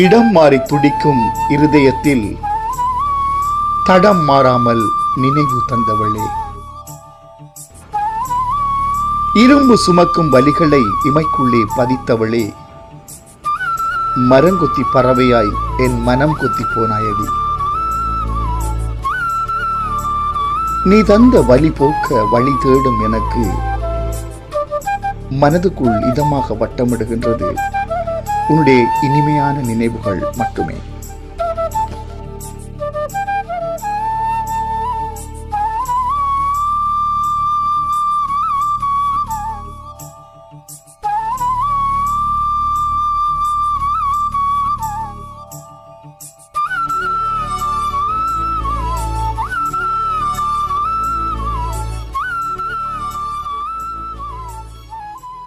இடம் மாறி துடிக்கும் இருதயத்தில் தடம் மாறாமல் நினைவு தந்தவளே. இரும்பு சுமக்கும் வலிகளை இமைக்குள்ளே பதித்தவளே. மரங்கொத்தி பறவையாய் என் மனம் கொத்தி போனாயடி. நீ தந்த வழி போக்க வழி தேடும் எனக்கு மனதுக்குள் இதமாக வட்டமிடுகின்றது. உன்னுடைய இனிமையான நினைவுகள் மட்டுமே.